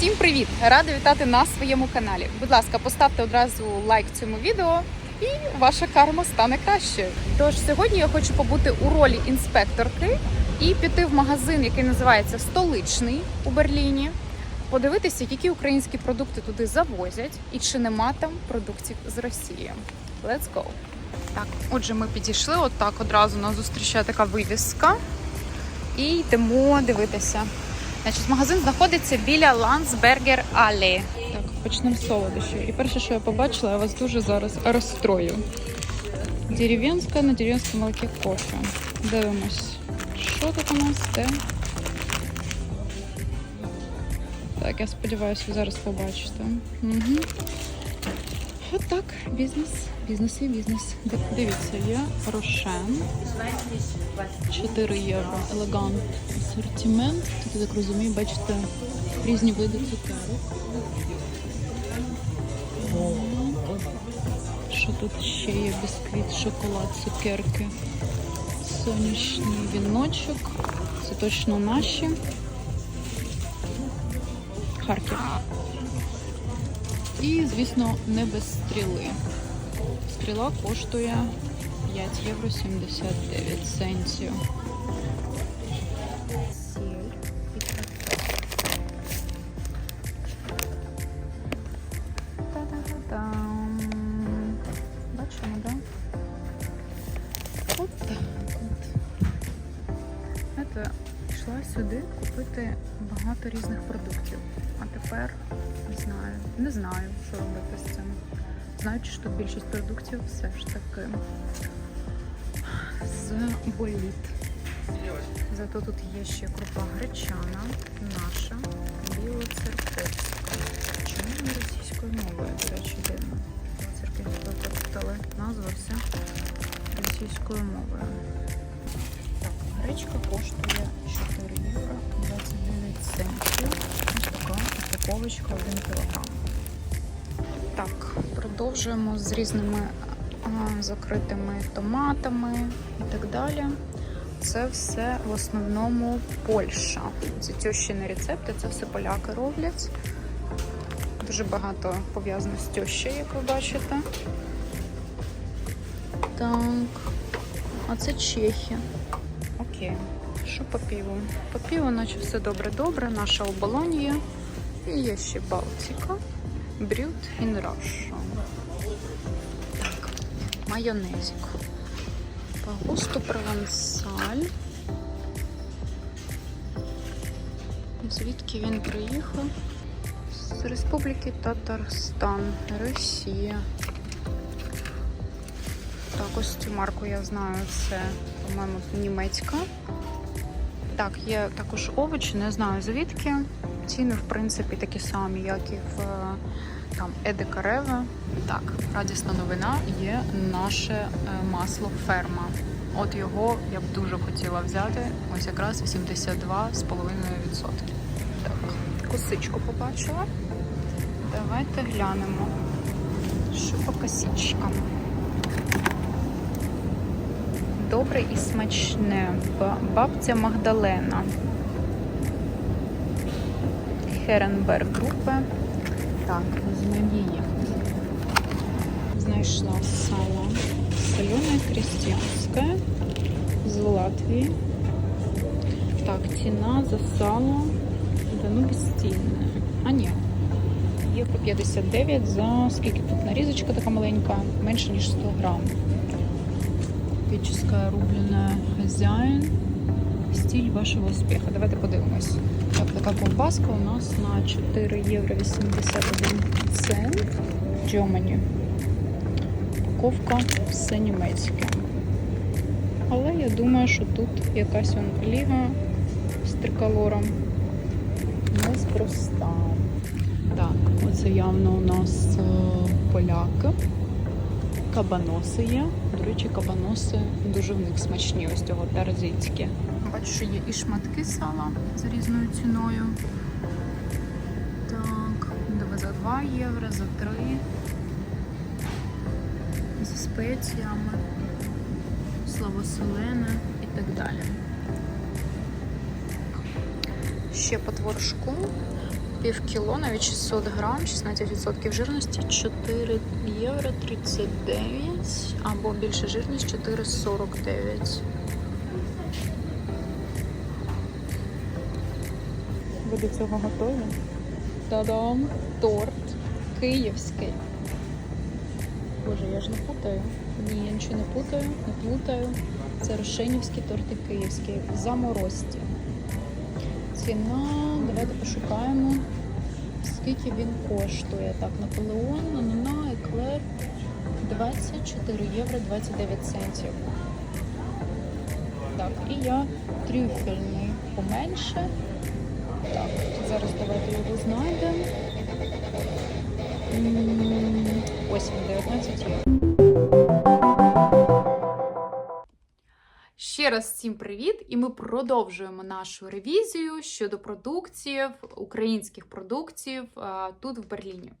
Всім привіт! Рада вітати на своєму каналі. Будь ласка, поставте одразу лайк цьому відео, і ваша карма стане кращою. Тож сьогодні я хочу побути у ролі інспекторки і піти в магазин, який називається Столичний у Берліні. Подивитися, які українські продукти туди завозять і чи нема там продуктів з Росії. Let's go! Так, отже, ми підійшли. Отак одразу нас зустрічає така вивіска. І йдемо дивитися. Значить, магазин знаходиться біля Лансбергер Аллі. Так, почнемо з солодощів. І перше, що я побачила, я вас дуже зараз розстрою. Дерев'янська на дерев'янському молокі кофе. Дивимось. Що тут у нас? Де? Так, я сподіваюся, ви зараз побачите. Угу. Отак, бізнес. Бізнес і бізнес. Дивіться, є Рошен. 4 євро. Елегант асортимент. Тут, я так розумію, бачите, різні види цукерок. Що тут ще є? Бісквіт, шоколад, цукерки. Сонячний віночок. Це точно наші. Харків. І, звісно, не без стріли. Стріла коштує 5 євро 79 центів. Бачимо, да? От так от. Знаєте, йшла сюди купити багато різних продуктів. А тепер не знаю. Не знаю, що робити з цим. Знаючи, що більшість продуктів все ж таки з боліт. Зато тут є ще крупа гречана, наша, білоцерковська. Чому не російською мовою, до речі, дивно. Церківською але назва вся російською мовою. Так, гречка коштує 4 євро 29 центів. Ось така упаковочка 1 кілограм. Так, продовжуємо з різними закритими томатами і так далі. Це все в основному Польща. Це тьощини рецепти, це все поляки роблять. Дуже багато пов'язано з тьощею, як ви бачите. Так, а це Чехи. Окей. Що по піву? По піву, наче все добре-добре. Наша оболонія. І є ще Балтика. Брюд in Russia. Майонезик. По густу провансаль. Звідки він приїхав? З Республіки Татарстан, Росія. Так, ось цю марку я знаю, це, по-моєму, німецька. Так, є також овочі, не знаю звідки. Ціни, в принципі, такі самі, як і в там Едекареве. Так, радісна новина є наше е, масло ферма. От його я б дуже хотіла взяти. Ось якраз 82,5%. Так, косичку побачила. Давайте глянемо, що по косичкам. Добре і смачне. Бабця Магдалена. Херенберг групи. Так, візьмемо її. Знайшла сало. Солене крестьянське з Латвії. Так, ціна за сало. Ну безцінне. А ні. Є по 59 за скільки тут нарізочка така маленька, менше ніж 100 грам. Копическая рубленая хозяин. Стиль вашего успеха. Давайте подивимось. Так, така ковбаска у нас на 4 євро 81 цент. Germany. Упаковка все німецьке. Але я думаю, що тут якась он ліга з триколором. Неспроста. Так, оце явно у нас е, поляки. Кабаноси є. До речі, кабаноси дуже в них смачні, ось цього тарзицькі. Бачу, що є і шматки сала за різною ціною. Так, диви за 2 євро, за 3. Зі спеціями, славосолене і так далі. Ще по творожку пів кіло, навіть 600 грам, 16% жирності, 4 євро 39, або більше жирність 4,49. До цього готові? Та-дам! Торт київський. Боже, я ж не путаю. Ні, я нічого не путаю, не плутаю. Це рошенівські торти київські заморозці. Ціна, давайте пошукаємо, скільки він коштує. Так, Наполеон, анана, еклер 24 євро 29 центів. Так, і я трюфельний поменше. Так, зараз давайте його знайдемо. Ось він, 19 євро. Ще раз всім привіт! І ми продовжуємо нашу ревізію щодо продуктів, українських продуктів тут в Берліні.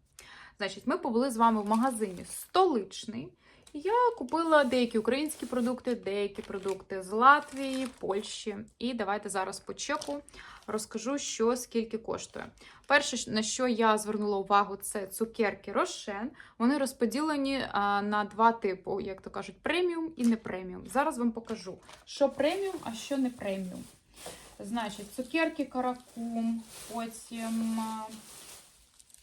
Значить, ми побули з вами в магазині столичний. Я купила деякі українські продукти, деякі продукти з Латвії, Польщі. І давайте зараз по чеку розкажу, що скільки коштує. Перше, на що я звернула увагу, це цукерки Рошен. Вони розподілені на два типи, як то кажуть, преміум і не преміум. Зараз вам покажу, що преміум, а що не преміум. Значить, цукерки каракум, потім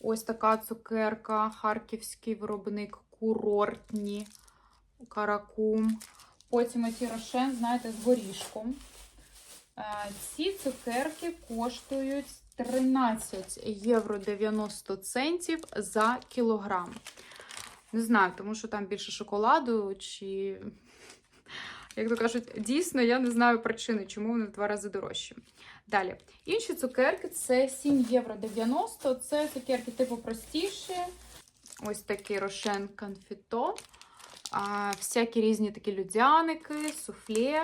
ось така цукерка, харківський виробник курортні каракум. Потім оці рошен, знаєте, з горішком. Е, Ці цукерки коштують 13 євро 90 центів за кілограм. Не знаю, тому що там більше шоколаду, чи, як то кажуть, дійсно, я не знаю причини, чому вони в два рази дорожчі. Далі. Інші цукерки це 7 євро 90. Це цукерки типу простіші. Ось такий рошен конфіто. А, всякі різні такі людяники, суфле.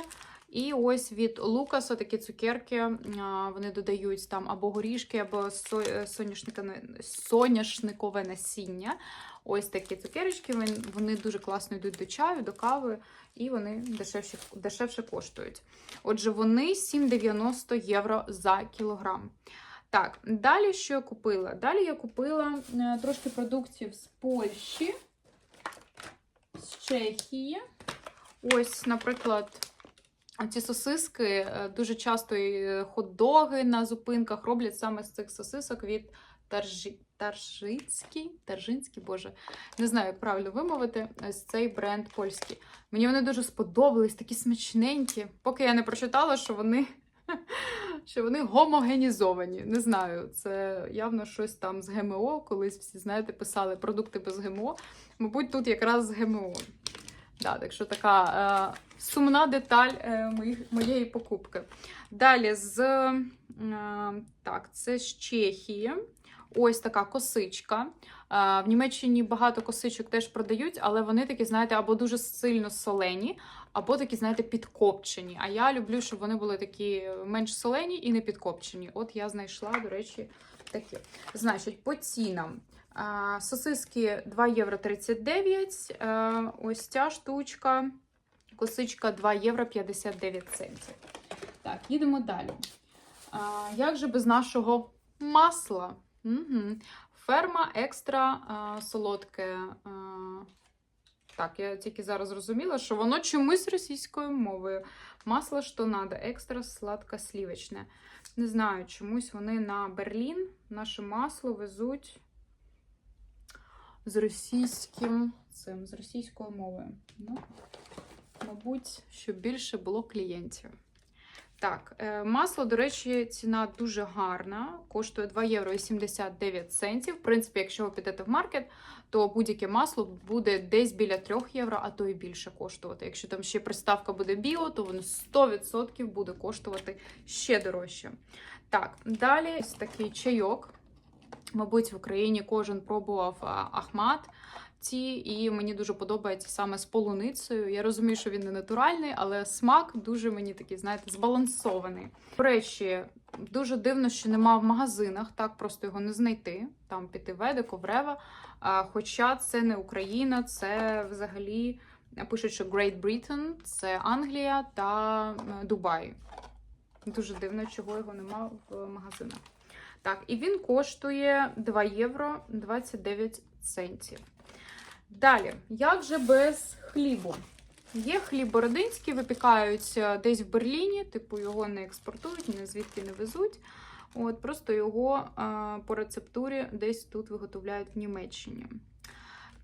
І ось від Лукаса такі цукерки. Вони додають там або горішки, або е, соняшникове- насіння. Ось такі цукерочки. вон- Вони дуже класно йдуть до чаю, до кави, і вони дешевше, дешевше коштують. Отже, вони 7,90 євро за кілограм. Так, далі що я купила? Далі я купила е, трошки продуктів з Польщі, з Чехії. Ось, наприклад, ці сосиски е, дуже часто і е, хот-доги на зупинках роблять саме з цих сосисок від Таржі... Таржицький, Таржинський, боже, не знаю, як правильно вимовити, ось цей бренд польський. Мені вони дуже сподобались, такі смачненькі. Поки я не прочитала, що вони що вони гомогенізовані. Не знаю, це явно щось там з ГМО. Колись всі, знаєте, писали продукти без ГМО. Мабуть, тут якраз з ГМО. Да, так що така е, сумна деталь е, моїх, моєї покупки. Далі з е, так, це з Чехії. Ось така косичка. Е, в Німеччині багато косичок теж продають, але вони такі, знаєте, або дуже сильно солені, або такі, знаєте, підкопчені. А я люблю, щоб вони були такі менш солені і не підкопчені. От я знайшла, до речі, такі. Значить, по цінам. Сосиски 2 євро 39. Е, Ось ця штучка. Косичка 2 євро 59 центів. Так, їдемо далі. Як же без нашого масла? Угу. Ферма екстра а, солодке. А, так, я тільки зараз зрозуміла, що воно чомусь російською мовою. Масло що надо, екстра сладко сливочне. Не знаю, чомусь вони на Берлін наше масло везуть з російським цим, з російською мовою. Ну, мабуть, щоб більше було клієнтів. Так, е, масло, до речі, ціна дуже гарна. Коштує 2 євро 89 центів. В принципі, якщо ви підете в маркет, то будь-яке масло буде десь біля 3 євро, а то і більше коштувати. Якщо там ще приставка буде біо, то воно 100% буде коштувати ще дорожче. Так, далі ось такий чайок. Мабуть, в Україні кожен пробував Ахмат. Ці, і мені дуже подобається саме з полуницею. Я розумію, що він не натуральний, але смак дуже мені такий, знаєте, збалансований. До речі, дуже дивно, що нема в магазинах, так просто його не знайти. Там піти веде, коврева. Хоча це не Україна, це взагалі пишуть, що Great Britain, це Англія та Дубай. Дуже дивно, чого його нема в магазинах. Так, і він коштує 2 євро 29 центів. Далі, як же без хлібу? Є хліб бородинський, випікають десь в Берліні, типу його не експортують, ні звідки не везуть. От, просто його е, по рецептурі десь тут виготовляють в Німеччині.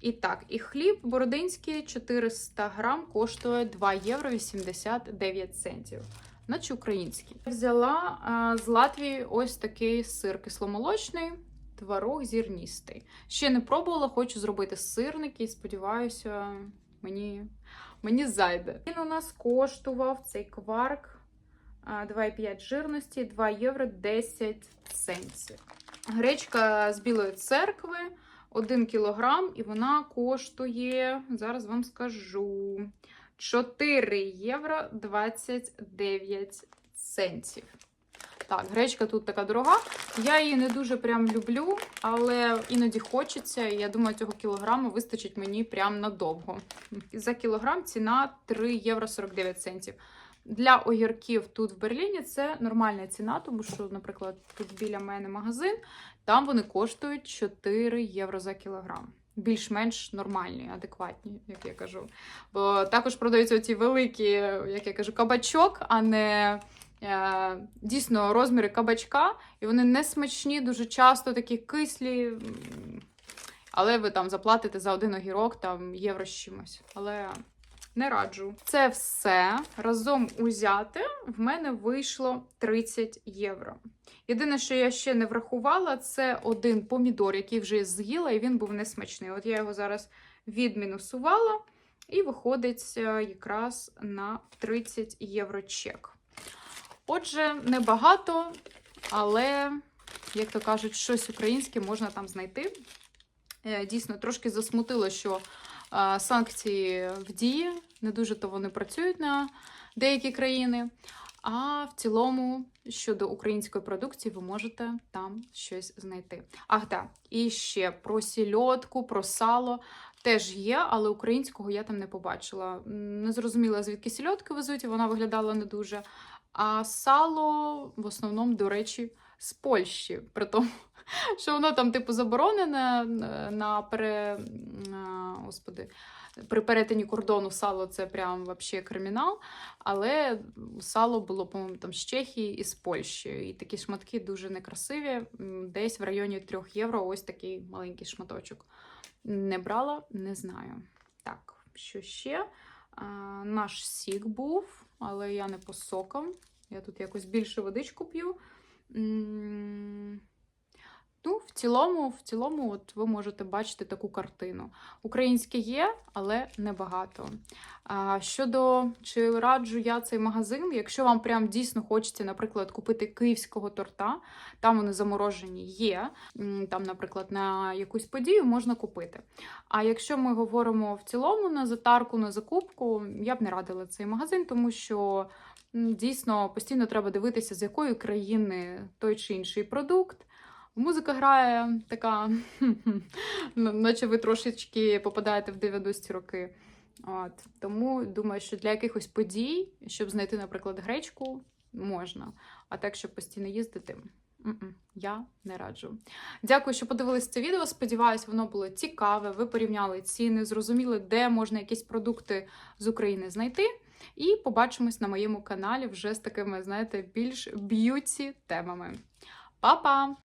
І так, і хліб бородинський 400 грам коштує 2 євро 89 центів. Наче український. Взяла е, з Латвії ось такий сир кисломолочний, творог зірністий. Ще не пробувала, хочу зробити сирники і сподіваюся, мені, мені зайде. Він у нас коштував цей кварк е, 2,5 жирності, 2 євро 10 центів. Гречка з білої церкви 1 кілограм, і вона коштує, зараз вам скажу, 4 євро 29 центів. Так, гречка тут така дорога. Я її не дуже прям люблю, але іноді хочеться. І я думаю, цього кілограму вистачить мені прям надовго. За кілограм ціна 3 євро 49 центів. Для огірків тут в Берліні це нормальна ціна, тому що, наприклад, тут біля мене магазин, там вони коштують 4 євро за кілограм. Більш-менш нормальні, адекватні, як я кажу. Бо також продаються оці великі, як я кажу, кабачок, а не дійсно розміри кабачка. І вони не смачні, дуже часто такі кислі. Але ви там заплатите за один огірок там євро з чимось. Але не раджу. Це все разом узяте в мене вийшло 30 євро. Єдине, що я ще не врахувала, це один помідор, який вже з'їла, і він був несмачний. От я його зараз відмінусувала, і виходить е, якраз на 30 євро чек. Отже, небагато, але, як то кажуть, щось українське можна там знайти. Е, Дійсно, трошки засмутило, що е, санкції в дії, не дуже то вони працюють на деякі країни. А в цілому, щодо української продукції, ви можете там щось знайти. Ах, так, і ще про сільотку, про сало теж є, але українського я там не побачила. Не зрозуміла, звідки сільотки везуть, і вона виглядала не дуже. А сало в основному, до речі, з Польщі. При тому, що воно там, типу, заборонене на- пере... господи, при перетині кордону сало це прям вообще кримінал. Але сало було, по-моєму, там з Чехії і з Польщі. І такі шматки дуже некрасиві. Десь в районі 3 євро ось такий маленький шматочок. Не брала, не знаю. Так, що ще? А, наш сік був, але я не по сокам. Я тут якось більше водичку п'ю. Ну, в цілому, в цілому, от ви можете бачити таку картину. Українське є, але небагато. А, щодо чи раджу я цей магазин, якщо вам прям дійсно хочеться, наприклад, купити київського торта, там вони заморожені є. Там, наприклад, на якусь подію можна купити. А якщо ми говоримо в цілому на затарку, на закупку, я б не радила цей магазин, тому що дійсно постійно треба дивитися, з якої країни той чи інший продукт. Музика грає така, ну, наче ви трошечки попадаєте в 90-ті роки. От. Тому думаю, що для якихось подій, щоб знайти, наприклад, гречку, можна. А так, щоб постійно їздити, я не раджу. Дякую, що подивились це відео. Сподіваюсь, воно було цікаве. Ви порівняли ціни, зрозуміли, де можна якісь продукти з України знайти. І побачимось на моєму каналі вже з такими, знаєте, більш б'юті темами. Па-па!